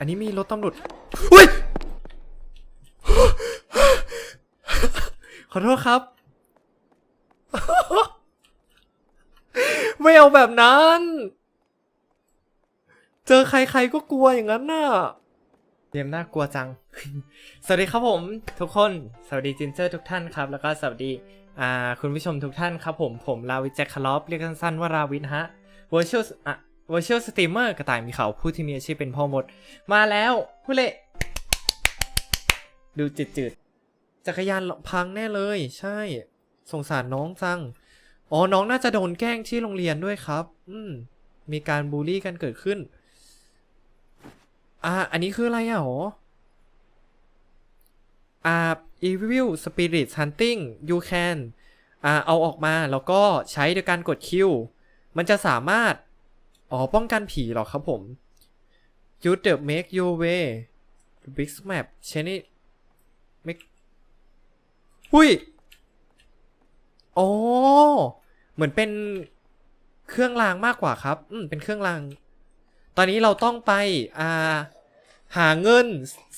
อันนี้มีรถตำรวจอุ้ย ขอโทษครับ ไม่เอาแบบนั้น เจอใครๆก็กลัวอย่างนั้นน่ะเกมน่ากลัวจัง สวัสดีครับผม ทุกคน สวัสดีจินเจอร์ทุกท่านครับ แล้วก็สวัสดีอ่าคุณผู้ชมทุกท่านครับผม ผมลาวิทแจ็คคาร์ลอฟเรียกสั้นๆว่าราวิทฮะ virtual อะ virtual streamer กระต่ายมีเขาผู้ที่มีอาชีพเป็นพ่อมด มาแล้วผู้เละดูจืดๆจักรยานพังแน่เลย ใช่ สงสารน้องจัง อ๋อ น้องน่าจะโดนแกล้งที่โรงเรียนด้วยครับ อืม มีการบูลลี่กันเกิดขึ้น อ่า อันนี้คืออะไรอะหรออ่า evil spirit hunting you can อ่า เอาออกมาแล้วก็ใช้โดยการกดคิว มันจะสามารถ อ๋อ ป้องกันผีหรอครับผม you the make your way big map ช่นี่ make หุ้ย อ๋อ เหมือนเป็นเครื่องรางมากกว่าครับ อืม เป็นเครื่องราง ตอนนี้เราต้องไป อ่า หาเงิน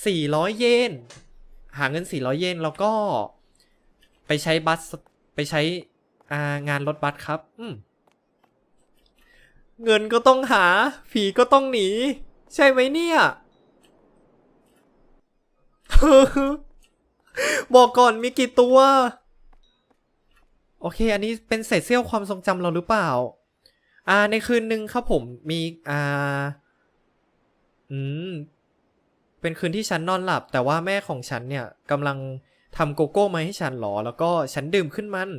400 เยน หาเงิน 400 เยน แล้วก็ ไปใช้บัส ไปใช้ อ่า งานรถบัสครับ อืม เงินก็ต้องหา ผีก็ต้องหนี ใช่ไหมเนี่ย บอกก่อนมีกี่ตัว โอเค อันนี้เป็นเศษเสี้ยวความทรงจำเราหรือเปล่า อ่า ในคืนหนึ่งครับผมมี อ่า อืม เป็นคืนที่ฉันนอนหลับ แต่ว่าแม่ของฉันเนี่ยกำลังทำโกโก้มาให้ฉันหรอ แล้วก็ฉันดื่มขึ้นมัน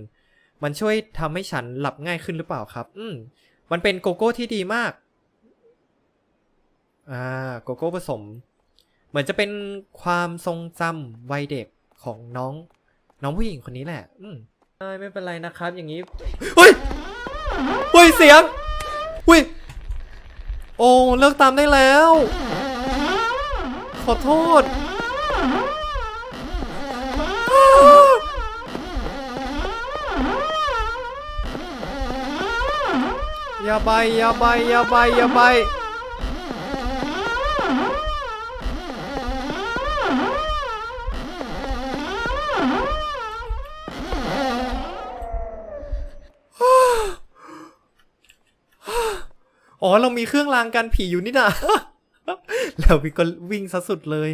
มันช่วยทำให้ฉันหลับง่ายขึ้นหรือเปล่าครับ อืม มันเป็นโกโก้ที่ดีมาก อ่า โกโก้ผสม เหมือนจะเป็นความทรงจำวัยเด็กของน้อง น้องผู้หญิงคนนี้แหละ อืมไม่เป็นไรนะครับ อย่างนี้ เฮ้ย เฮ้ย เสียง เฮ้ย โอ้ เลิกตามได้แล้ว ขอโทษ อย่าใบอย่าใบอย่าใบอย่าใบอ๋อเรามีเครื่องรางกันผีอยู่นี่นะแล้วพี่ก็วิ่งซะสุดเลย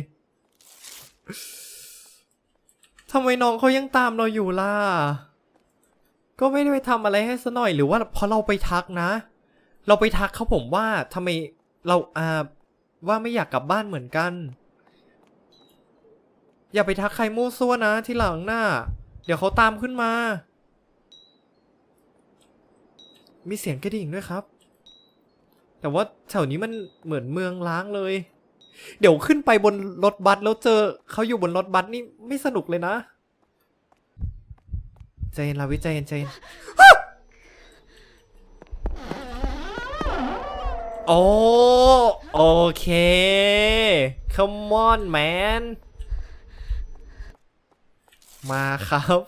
ทำไมน้องเขายังตามเราอยู่ล่ะ ก็ไม่ได้ไปทำอะไรให้ซะหน่อยหรือว่าพราะเราไปทักนะ เราไปทักเขาผมว่าทำไมเราอ่าว่าไม่อยากกลับบ้านเหมือนกัน อย่าไปทักใครมั่วซั่วนะที่หลังหน้า เดี๋ยวเขาตามขึ้นมา มีเสียงกระดิ่งด้วยครับ แต่ว่าแถวนี้มันเหมือนเมืองล้างเลย เดี๋ยวขึ้นไปบนรถบัสแล้วเจอเขาอยู่บนรถบัสนี่ไม่สนุกเลยนะ ใจเย็นลาวิใจเย็นใจเย็นโอ้โอเค come on man มาครับ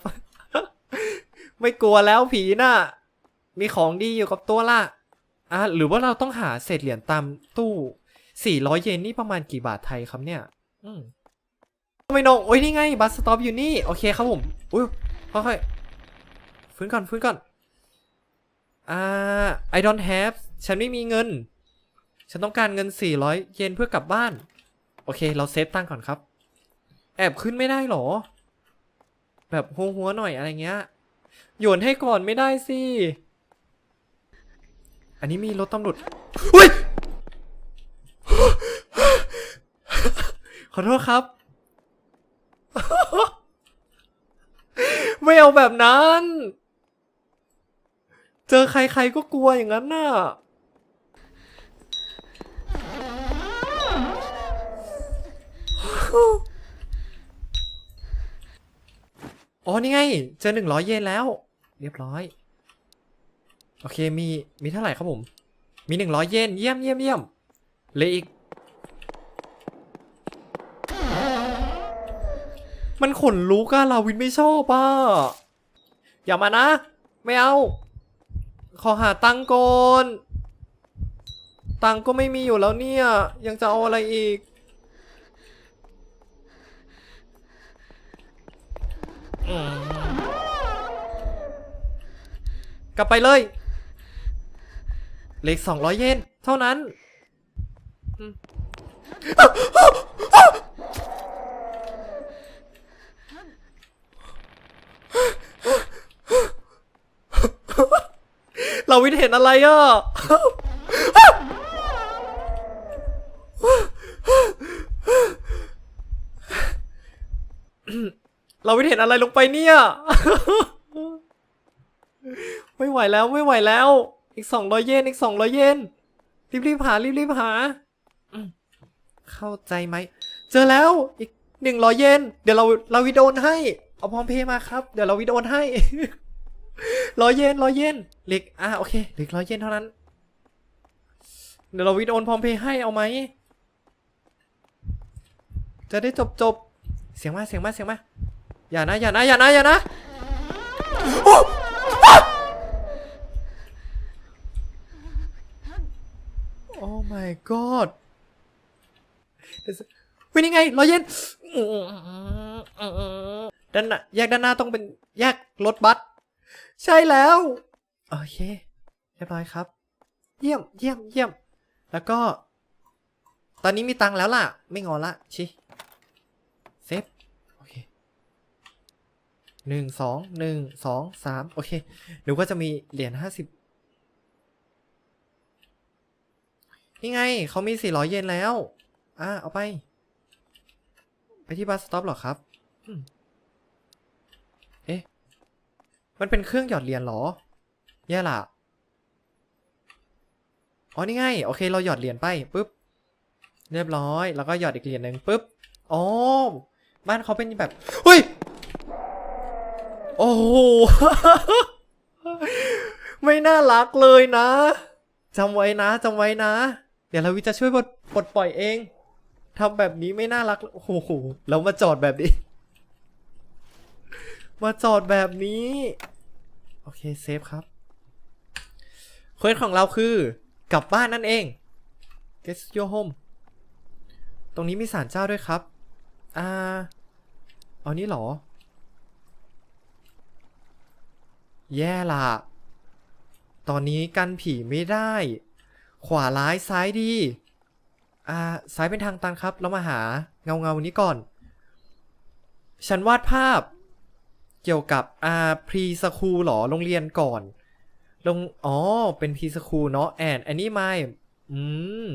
ไม่กลัวแล้วผีน่ะ มีของดีอยู่กับตัวละอะหรือว่าเราต้องหาเศษเหรียญตามตู้400เยนนี่ประมาณกี่บาทไทยครับเนี่ย อืมไมน้องโอ้ยนี่ไง บัสสต็อปอยู่นี่ โอเคครับผม อุ้ยค่อยๆ ฟื้นก่อนฟื้นก่อนอ่า I don't have ฉันไม่มีเงิน ฉันต้องการเงิน 400 เยนเพื่อกลับบ้าน โอเค เราเซฟตั้งก่อนครับ แอบขึ้นไม่ได้หรอ แบบหัวหัวหน่อยอะไรเงี้ย โยนให้ก่อนไม่ได้สิ อันนี้มีรถตำรวจอุ้ย ขอโทษครับ ไม่เอาแบบนั้น เจอใครๆก็กลัวอย่างนั้นน่ะ อ๋อ นี่ไง เจอหนึ่งร้อยเยนแล้ว เรียบร้อย โอเค มี มีเท่าไหร่ครับผม มีหนึ่งร้อยเยน เยี่ยมเยี่ยมเยี่ยมเลยอีก มันขนลุกอะลาวินไม่ชอบอะอย่ามานะ ไม่เอา ขอหาตังก่อนตังก็ไม่มีอยู่แล้วเนี่ย ยังจะเอาอะไรอีก กลับไปเลยเหล็กสองร้อยเยนเท่านั้น เราวิทย์เห็นอะไรอะเราวิทย์เห็นอะไรลงไปเนี่ย ไม่ไหวแล้วไม่ไหวแล้ว อีกสองร้อยเยนอีกสองร้อยเยนรีบรีบๆหารีบรีบๆหา เข้าใจไหม เจอแล้วอีกหนึ่งร้อยเยนเดี๋ยวเราเราวิดโอนให้ เอาพร้อมเพย์มาครับ เดี๋ยวเราวิดโอนให้ ร้อยเยนร้อยเยนเหล็กอะโอเคเหล็กร้อยเยนเท่านั้น เดี๋ยวเราวิดโอนพร้อมเพย์ให้เอาไหม จะได้จบจบเสียงมาเสียงมาเสียงมาอย่านะอย่านะอย่านะอย่านะโอ้โอ้ my god เป็นยังไงรอยเย็นด้านหน้าแยกด้านหน้าต้องเป็นแยกรถบัส ใช่แล้ว โอเค เรียบร้อยครับ เยี่ยมเยี่ยมเยี่ยม แล้วก็ ตอนนี้มีตังค์แล้วล่ะ ไม่งอละ ชิเซฟโอเคหนึ่งสองหนึ่งสองสามโอเคหรือว่าจะมีเหรียญห้าสิบนี่ไง เขามีสี่ร้อยเยนแล้ว อ่าเอาไป ไปที่บัสสต็อปหรอครับ มันเป็นเครื่องหยอดเหรียญเหรอ แย่ละอ๋อนี่ไงโอเคเราหยอดเหรียญไปปุ๊บ เรียบร้อย แล้วก็หยอดอีกเหรียญหนึ่งปุ๊บ อ๋อ บ้านเขาเป็นแบบ เฮ้ย โอ้โห ไม่น่ารักเลยนะ จำไว้นะจำไว้นะ เดี๋ยวเราวิจะช่วยปลดปลดปล่อยเองทำแบบนี้ไม่น่ารัก โอ้โห แล้วมาจอดแบบนี้ มาจอดแบบนี้ โอเคเซฟครับเควสของเราคือกลับบ้านนั่นเอง get your home ตรงนี้มีศาลเจ้าด้วยครับ อ่าเอานี่เหรอ แย่ละตอนนี้กันผีไม่ได้ ขวาร้ายซ้ายดี อ่าซ้ายเป็นทางตันครับ เรามาหาเงาเงานี้ก่อน ฉันวาดภาพ เกี่ยวกับอ่าพรีสคูลหรอโรงเรียนก่อนลงอ๋อ เป็นพรีสคูลเนาะแอนอันนี้ไม่อืม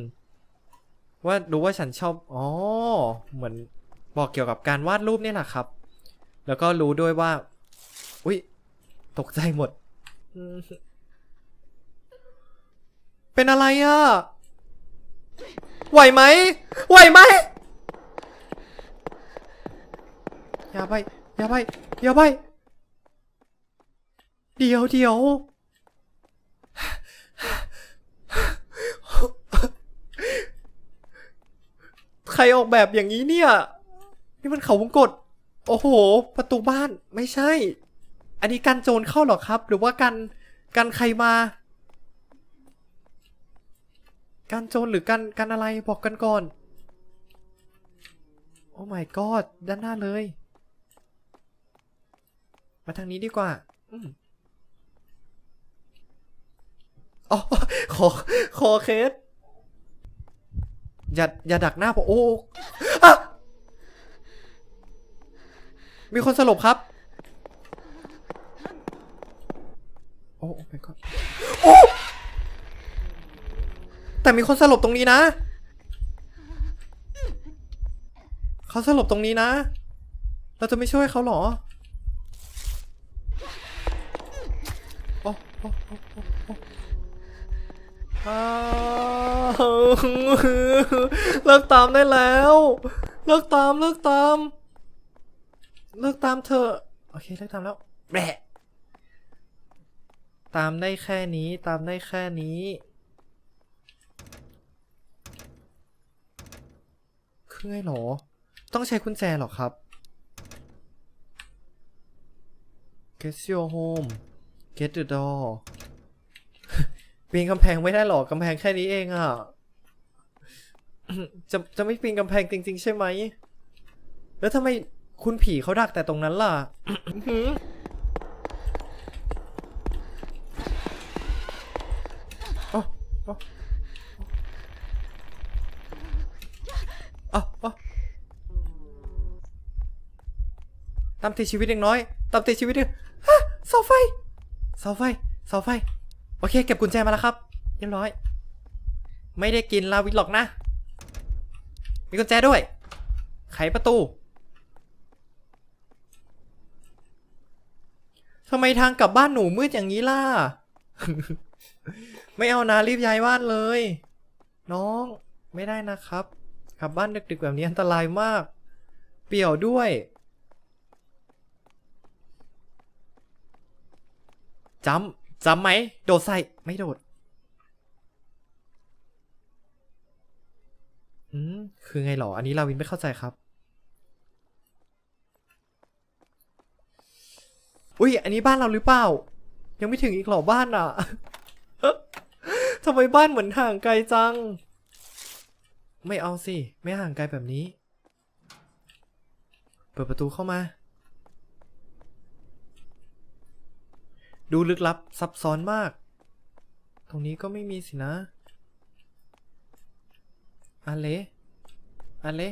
ว่ารู้ว่าฉันชอบ อ๋อ เหมือนบอกเกี่ยวกับการวาดรูปนี่แหละครับ แล้วก็รู้ด้วยว่า อุ้ยตกใจหมด เป็นอะไรอะ่ะ ไหวไหม ไหวไหม อย่าไป อย่าไปอย่าไปเดี๋ยวเดี๋ยวใครออกแบบอย่างนี้เนี่ย นี่มันเขาวงกตโอ้โห ประตูบ้านไม่ใช่ อันนี้กันโจรเข้าหรอครับ หรือว่ากันกันใครมา กันโจรหรือกันกันอะไรบอกกันก่อน โอ้ my god ด้านหน้าเลย มาทางนี้ดีกว่าอืมอ๋อขอขอเคสอย่าอย่าดักหน้าผมโอ้อะมีคนสลบครับ โอ้ my god โอ้แต่มีคนสลบตรงนี้นะ เขาสลบตรงนี้นะ เราจะไม่ช่วยเขาเหรอ โอ้โอ้โอ้โอ้โอ้อ้าวเลิกตามได้แล้ว เลิกตามเลิกตาม เลิกตามเถอโอเคเลิกตามแล้วแบะตามได้แค่นี้ตามได้แค่นี้เครื่องไงหรอ ต้องใช้กุญแจหรอครับ Get your home Get the door ปีนกำแพงไม่ได้หรอกกำแพงแค่นี้เองอะจะจะไม่ปีนกำแพงจริง ๆ ใช่ไหม แล้วทำไมคุณผีเขาดักแต่ตรงนั้นล่ะอื้อหือโอ้โอ้โอ้โอ้ตามติดชีวิตเด็กน้อย ตามติดชีวิตเด็กฮะเสาไฟ เสาไฟเสาไฟ โอเค เก็บกุญแจมาแล้วครับ เรียบร้อย ไม่ได้กินลาวิทหรอกนะ มีกุญแจด้วย ไขประตูทำไมทางกลับบ้านหนูมืดอย่างนี้ล่ะ ไม่เอานะรีบย้ายบ้านเลย น้องไม่ได้นะครับกลับบ้านดึกๆแบบนี้อันตรายมาก เปี่ยวด้วย จำจำไหม โดดใส่ ไม่โดดอืมคือไงหรอ อันนี้ลาวินไม่เข้าใจครับ อุ้ย อันนี้บ้านเราหรือเปล่า ยังไม่ถึงอีกหรอบ้านอะทำไมบ้านเหมือนห่างไกลจัง ไม่เอาสิ ไม่ห่างไกลแบบนี้ เปิดประตูเข้ามา ดูลึกลับซับซ้อนมาก ตรงนี้ก็ไม่มีสินะอันเละอันเล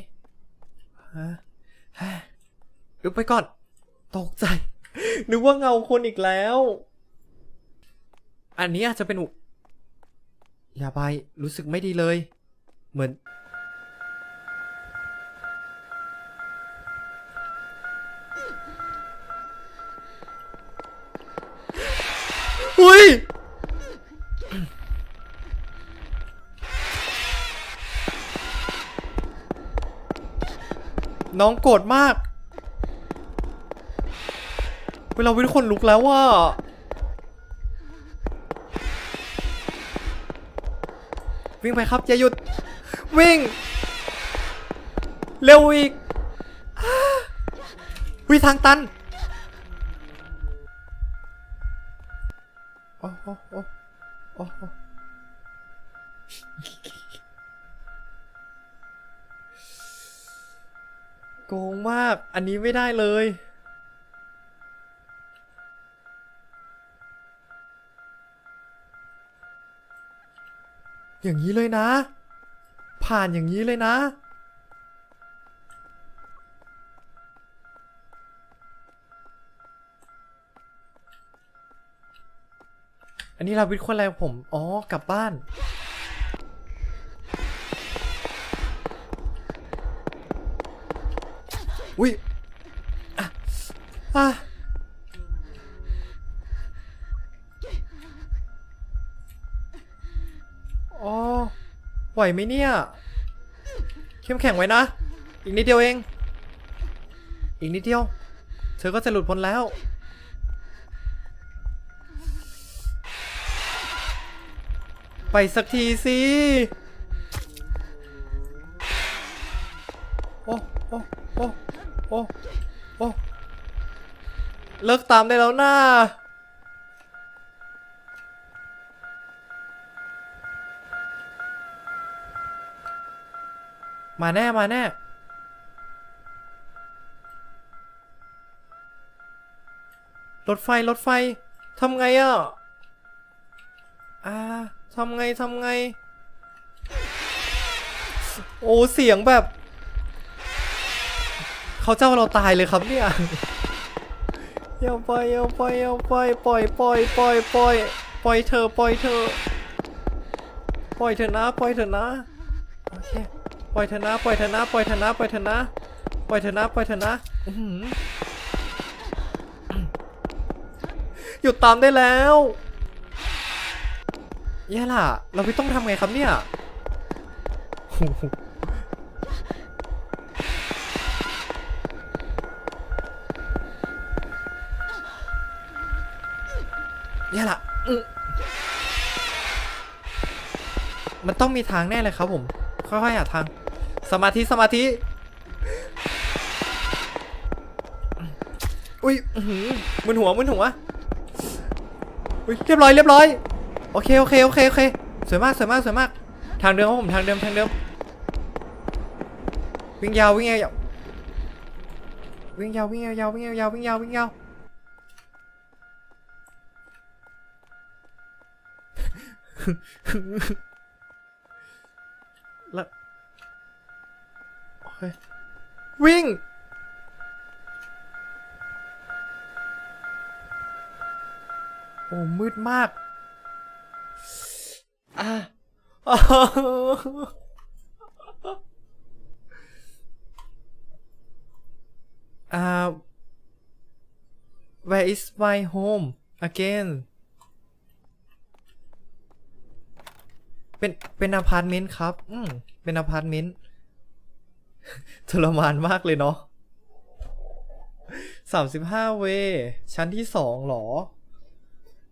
ฮะฮะลุกไปก่อน ตกใจ นึกว่าเงาคนอีกแล้ว อันนี้อาจจะเป็นอุอย่าไปรู้สึกไม่ดีเลย เหมือน น้องโกรธมาก เวลาวิ่งคนลุกแล้วว่าวิ่งไปครับ อย่าหยุด วิ่ง เร็วอีกวิทางตันโอ้โอ้โอ้โอ้ งมาก อันนี้ไม่ได้เลย อย่างนี้เลยนะ ผ่านอย่างนี้เลยนะ อันนี้เราวิทย์คนอะไรงผม อ๋อ กลับบ้าน วไหมเนี่ย เข้มแข็งไว้นะ อีกนิดเดียวเอง อีกนิดเดียว เธอก็จะหลุดพ้นแล้ว ไปสักทีสิ โอ้ โอ้ โอ้ โอ้ โอ้ เลิกตามได้แล้วนะ มาแน่มาแน่รถไฟรถไฟทำไงอะอ่าทำไงทำไง โอ้เสียงแบบ เขาเจ้าเราตายเลยครับเนี่ยอย่าไปอย่าไปอย่าไปปล่อยปล่อยปล่อยปล่อยปล่อยเธอปล่อยเธอปล่อยเธอนะปล่อยเธอนะโอเค ปล่อยเธอะนะปล่อยเธอะนะปล่อยเธอะนะปล่อยเธอะนะปล่อยเธอะนะปล่อยเธอะนะหยุดตามได้แล้วแย่ล่ะ เราไม่ต้องทำไงครับเนี่ยแย่ล่ะ มันต้องมีทางแน่เลยครับผม ค่อยๆหาทาง สมาธิสมาธิ อุ้ยมึนหัวมึนหัวอุ้ยเรียบร้อยเรียบร้อย โอเคโอเคโอเคโอเค สวยมากสวยมากสวยมาก ทางเดิมครับผมทางเดิมทางเดิม วิ่งยาววิ่งยาววิ่งยาววิ่งยาววิ่งยาววิ่งยาววิ่งยาวแล้ว วิ่ง โอ้มืดมากอะอ่า where is my home again เป็น เป็นอพาร์ตเมนต์ครับ อืม เป็นอพาร์ตเมนต์ ทรมานมากเลยเนาะสามสิบห้าเว ชั้นที่สองหรอ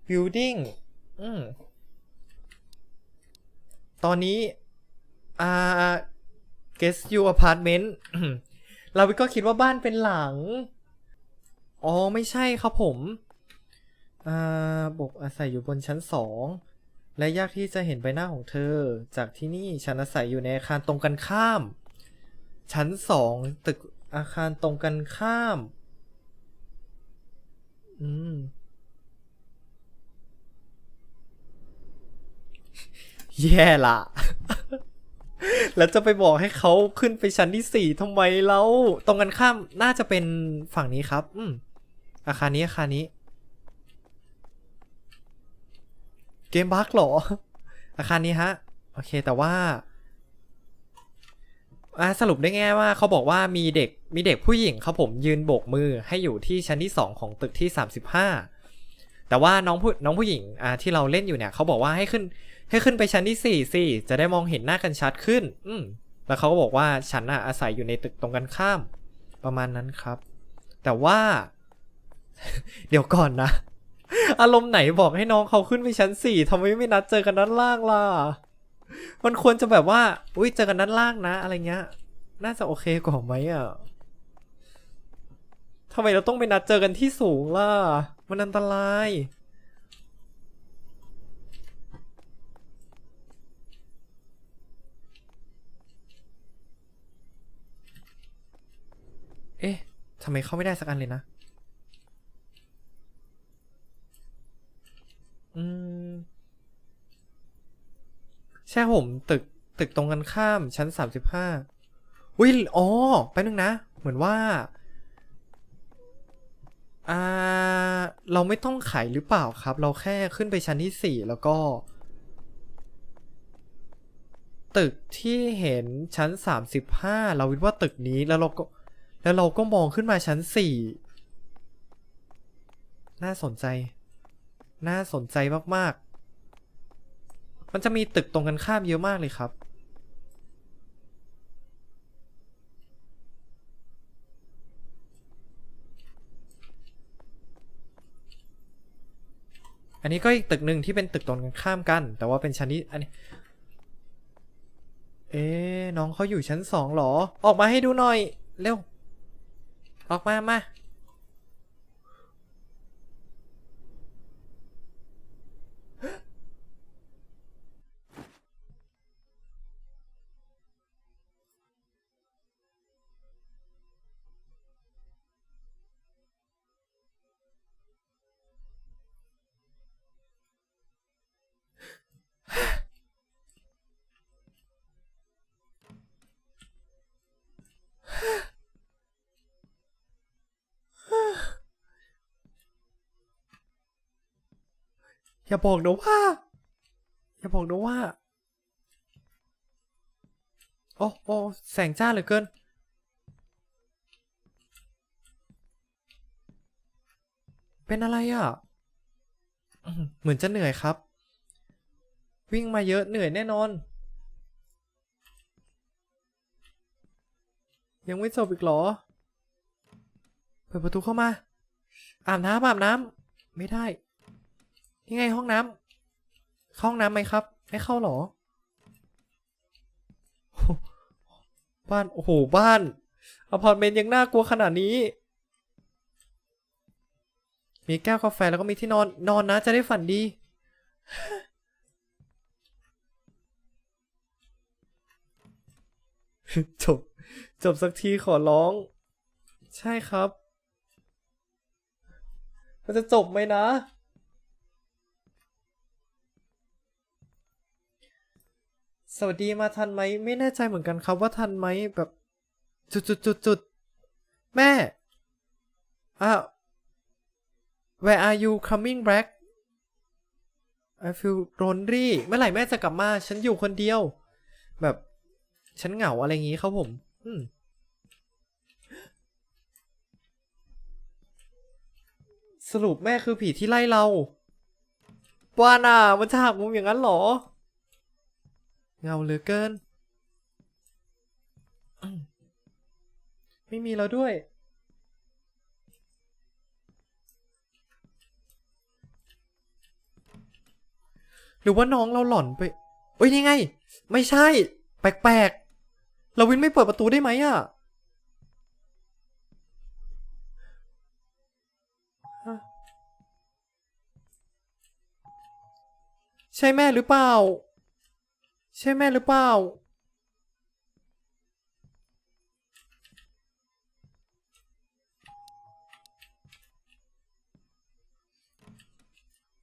building อืมตอนนี้อ่า guess you apartment เราก็คิดว่าบ้านเป็นหลัง อ๋อ ไม่ใช่ครับผม อ่าบกอาศัยอยู่บนชั้นสองและยากที่จะเห็นใบหน้าของเธอ จากที่นี่ฉันอาศัยอยู่ในอาคารตรงกันข้าม ชั้นสองตึกอาคารตรงกันข้าม อืมแย่ละแล้วจะไปบอกให้เขาขึ้นไปชั้นที่สี่ทำไมแล้วตรงกันข้ามน่าจะเป็นฝั่งนี้ครับ อืมอาคารนี้อาคารนี้ เกมบักเหรอ อาคารนี้ฮะ โอเคแต่ว่า อ่าสรุปได้ง่ายว่าเขาบอกว่ามีเด็กมีเด็กผู้หญิงครับผมยืนโบกมือให้อยู่ที่ชั้นที่ 2 ของตึกที่ 35 แต่ว่าน้องผู้น้องผู้หญิงอ่าที่เราเล่นอยู่เนี่ยเขาบอกว่าให้ขึ้นให้ขึ้นไปชั้นที่4สิจะได้มองเห็นหน้ากันชัดขึ้น อืมแล้วเขาก็บอกว่าฉันอะอาศัยอยู่ในตึกตรงกันข้าม ประมาณนั้นครับ แต่ว่า เดี๋ยวก่อนนะ อารมณ์ไหนบอกให้น้องเขาขึ้นไปชั้นสี่ทำไมไม่นัดเจอกันด้านล่างล่ะ มันควรจะแบบว่า อุ้ยเจอกันด้านล่างนะ อะไรเงี้ย น่าจะโอเคกว่าไหมอะทำไมเราต้องไปนัดเจอกันที่สูงล่ะ มันอันตราย เอ๊ะทำไมเข้าไม่ได้สักอันเลยนะ อืม ใช่ผมตึกตึกตรงกันข้ามชั้นสามสิบห้าวิอ๋อไปนึงนะ เหมือนว่าอ่าเราไม่ต้องไขหรือเปล่าครับ เราแค่ขึ้นไปชั้นที่สี่แล้วก็ ตึกที่เห็นชั้นสามสิบห้าเราวิดว่าตึกนี้แล้วเราก็ แล้วเราก็มองขึ้นมาชั้นสี่น่าสนใจ น่าสนใจมาก ๆ มันจะมีตึกตรงกันข้ามเยอะมากเลยครับ อันนี้ก็อีกตึกหนึ่งที่เป็นตึกตรงกันข้ามกัน แต่ว่าเป็นชั้นที่อันนี้ เอ๊ะน้องเขาอยู่ชั้นสองหรอ ออกมาให้ดูหน่อย เร็ว ออกมามา อย่าบอกนะว่า อย่าบอกนะว่า โอ้โอ้แสงจ้าเหลือเกิน เป็นอะไรอะ เหมือนจะเหนื่อยครับ วิ่งมาเยอะเหนื่อยแน่นอน ยังไม่จบอีกหรอ เปิดประตูเข้ามา อาบน้ำอาบน้ำไม่ได้ นี่ไงห้องน้ำเข้าห้องน้ำไหมครับไม่เข้าหรอ บ้าน โอ้โห บ้านอพาร์ตเมนต์ยังน่ากลัวขนาดนี้ มีแก้วกาแฟแล้วก็มีที่นอนนอนนะจะได้ฝันดี จบ จบสักทีขอร้อง ใช่ครับ มันจะจบไหมนะ สวัสดีมาทันไหม ไม่แน่ใจเหมือนกันครับว่าทันไหมแบบจุดจุดจุดจุดแม่อ้าว Where are you coming back I feel lonely เมื่อไหร่แม่จะกลับมา ฉันอยู่คนเดียว แบบฉันเหงาอะไรอย่างงี้ครับผม อืมสรุปแม่คือผีที่ไล่เราว่าน่ะมันจะหักมุมอย่างนั้นเหรอ เงาเหลือเกิน ไม่มีแล้วด้วย หรือว่าน้องเราหล่อนไปเอ้ยนี่ไง ไม่ใช่ แปลกๆเราวินไม่เปิดประตูได้ไหมอะฮะใช่แม่หรือเปล่า ใช่แม่หรือเปล่า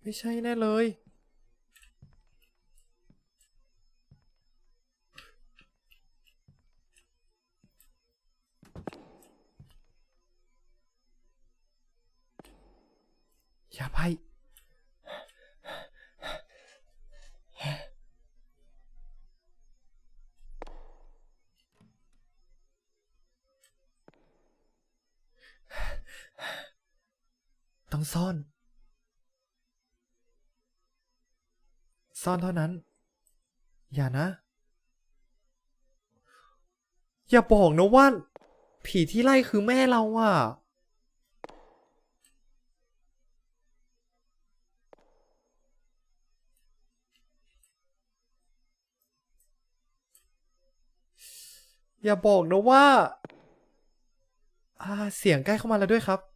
ไม่ใช่แน่เลย ซ่อนเท่านั้น อย่านะ อย่าบอกนะว่า ผีที่ไล่คือแม่เราอะอย่าบอกนะว่า อ่า เสียงใกล้เข้ามาแล้วด้วยครับ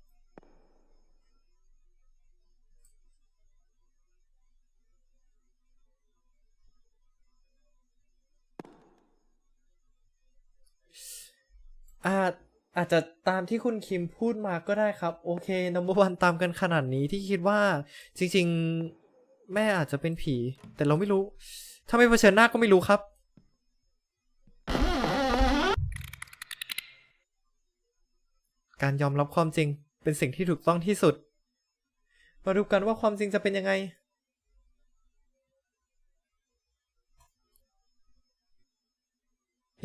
อาจอาจจะตามที่คุณคิมพูดมาก็ได้ครับ โอเคนัมเบอร์วันตามกันขนาดนี้ที่คิดว่า จริง ๆ แม่อาจจะเป็นผี แต่เราไม่รู้ ถ้าไม่เผชิญหน้าก็ไม่รู้ครับ การยอมรับความจริงเป็นสิ่งที่ถูกต้องที่สุด มาดูกันว่าความจริงจะเป็นยังไง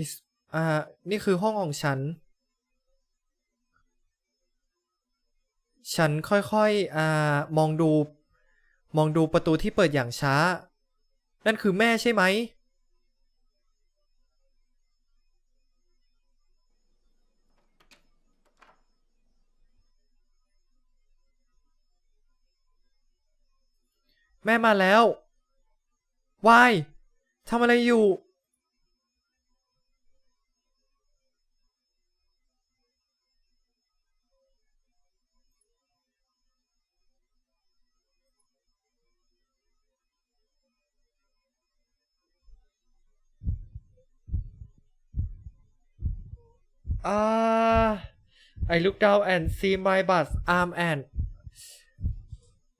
Is อ่า นี่คือห้องของฉัน ฉันค่อยๆ อ่า มองดู มองดูประตูที่เปิดอย่างช้า นั่นคือแม่ใช่ไหม แม่มาแล้ววายทำอะไรอยู่ อ่า I look down and see my butt arm and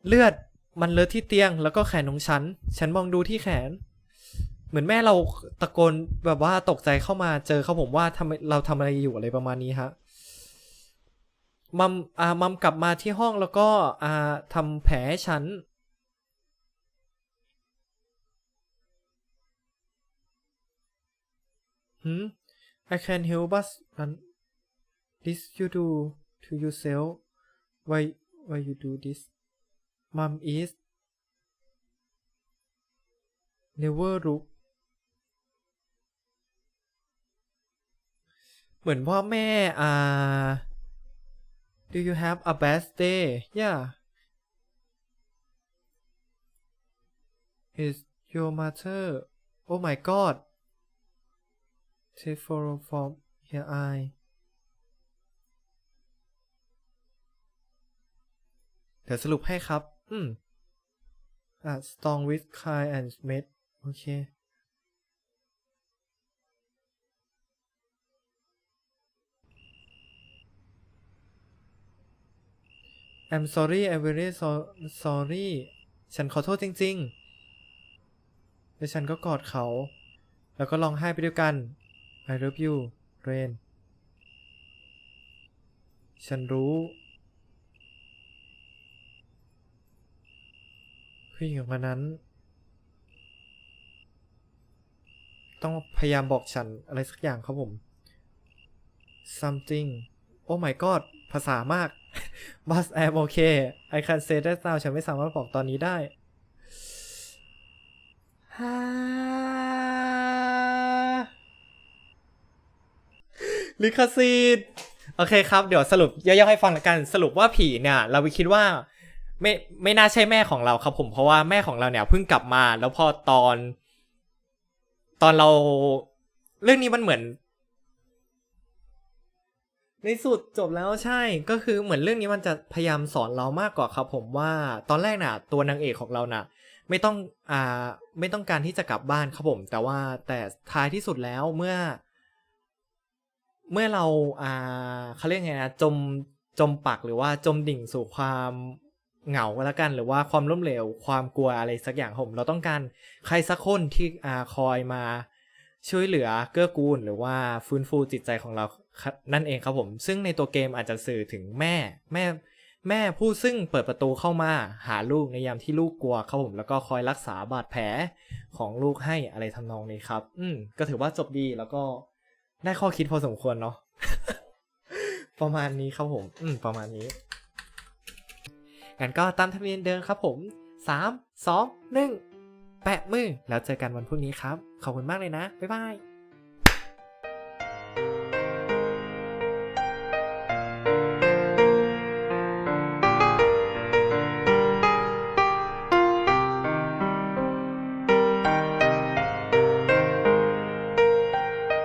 เลือดมันเลอะที่เตียงแล้วก็แขนของฉัน ฉันมองดูที่แขน เหมือนแม่เราตะโกนแบบว่าตกใจเข้ามาเจอเขาผมว่าทำเราทำอะไรอยู่อะไรประมาณนี้ฮะมัมอ่ามัมกลับมาที่ห้องแล้วก็อ่าทำแผลให้ฉันหืม I can help but but this you do to yourself why why you do this mom is never look เหมือนว่าแม่อ่า do you have a bad day yeah is your mother oh my god take photo from here I เดี๋ยวสรุปให้ครับ อืม อะ strong with kind and med โอเคอ I'm sorry I'm very so- sorry ฉันขอโทษจริง ๆ แล้วฉันก็กอดเขา แล้วก็ร้องไห้ไปด้วยกัน I love you Rain ฉันรู้ผู้หญิงคนนั้น ต้องพยายามบอกฉันอะไรสักอย่างครับผม something oh my god ภาษามาก but I'm okay I can say that now ฉันไม่สามารถบอกตอนนี้ได้ฮ่า ลิขสิทธิ์โอเคครับ เดี๋ยวสรุปย่อๆให้ฟังละกันสรุปว่าผีเนี่ย เราคิดว่า ไม่ไม่น่าใช่แม่ของเราครับผมเพราะว่าแม่ของเราเนี่ยเพิ่งกลับมา แล้วพอตอน ตอนเราเรื่องนี้มันเหมือน ในสุดจบแล้วใช่ก็คือเหมือนเรื่องนี้มันจะพยายามสอนเรามากกว่าครับ ผมว่าตอนแรกน่ะ ตัวนางเอกของเราน่ะ ไม่ต้องอ่าไม่ต้องการที่จะกลับบ้านครับผม แต่ว่าแต่ท้ายที่สุดแล้วเมื่อ เมื่อเราอ่าเขาเรียกไงนะจมจมปักหรือว่าจมดิ่งสู่ความเหงาก็แล้วกัน หรือว่าความล้มเหลวความกลัวอะไรสักอย่างผมเราต้องการใครสักคนที่อ่าคอยมาช่วยเหลือเกื้อกูล หรือว่าฟื้นฟูจิตใจของเรานั่นเองครับผม ซึ่งในตัวเกมอาจจะสื่อถึงแม่แม่แม่ผู้ซึ่งเปิดประตูเข้ามาหาลูกในยามที่ลูกกลัวครับผมแล้วก็คอยรักษาบาดแผลของลูกให้อะไรทำนองนี้ครับ อืมก็ถือว่าจบดีแล้วก็ ได้ข้อคิดพอสมควรเนาะ ประมาณนี้ครับผม อืม ประมาณนี้ งั้นก็ตามธรรมเนียมเดิมครับผมสามสองหนึ่งแปะมือ แล้วเจอกันวันพรุ่งนี้ครับ ขอบคุณมากเลยนะ บ๊ายบาย